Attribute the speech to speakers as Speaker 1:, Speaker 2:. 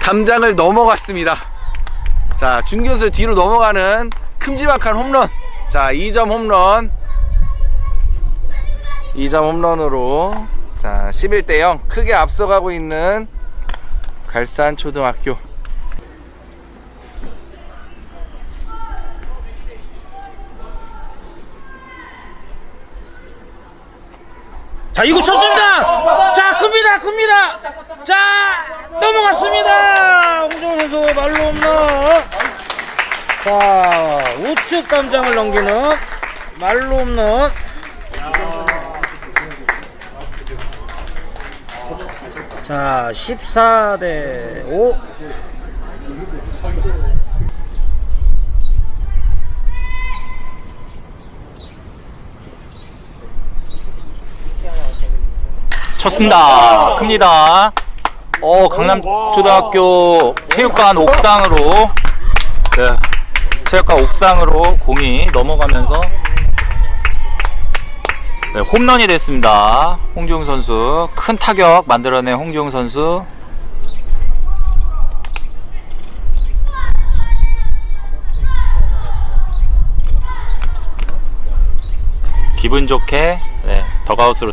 Speaker 1: 담장을 넘어갔습니다. 자, 중견수 뒤로 넘어가는 큼지막한 홈런. 자, 2점 홈런. 2점 홈런으로 자, 11대 0 크게 앞서가고 있는 갈산 초등학교.
Speaker 2: 자, 이구 쳤습니다. 자, 큽니다, 큽니다. 자, 넘어갔습니다. 홍정호 선수 말로 없는. 자, 우측 담장을 넘기는 말로 없는. 자, 14대 5.
Speaker 3: 쳤습니다. 큽니다. 어, 강남초등학교 체육관 옥상으로, 네, 체육관 옥상으로 공이 넘어가면서, 네, 홈런이 됐습니다. 홍지웅 선수. 큰 타격 만들어낸 홍지웅 선수. 기분 좋게, 네, 더가웃으로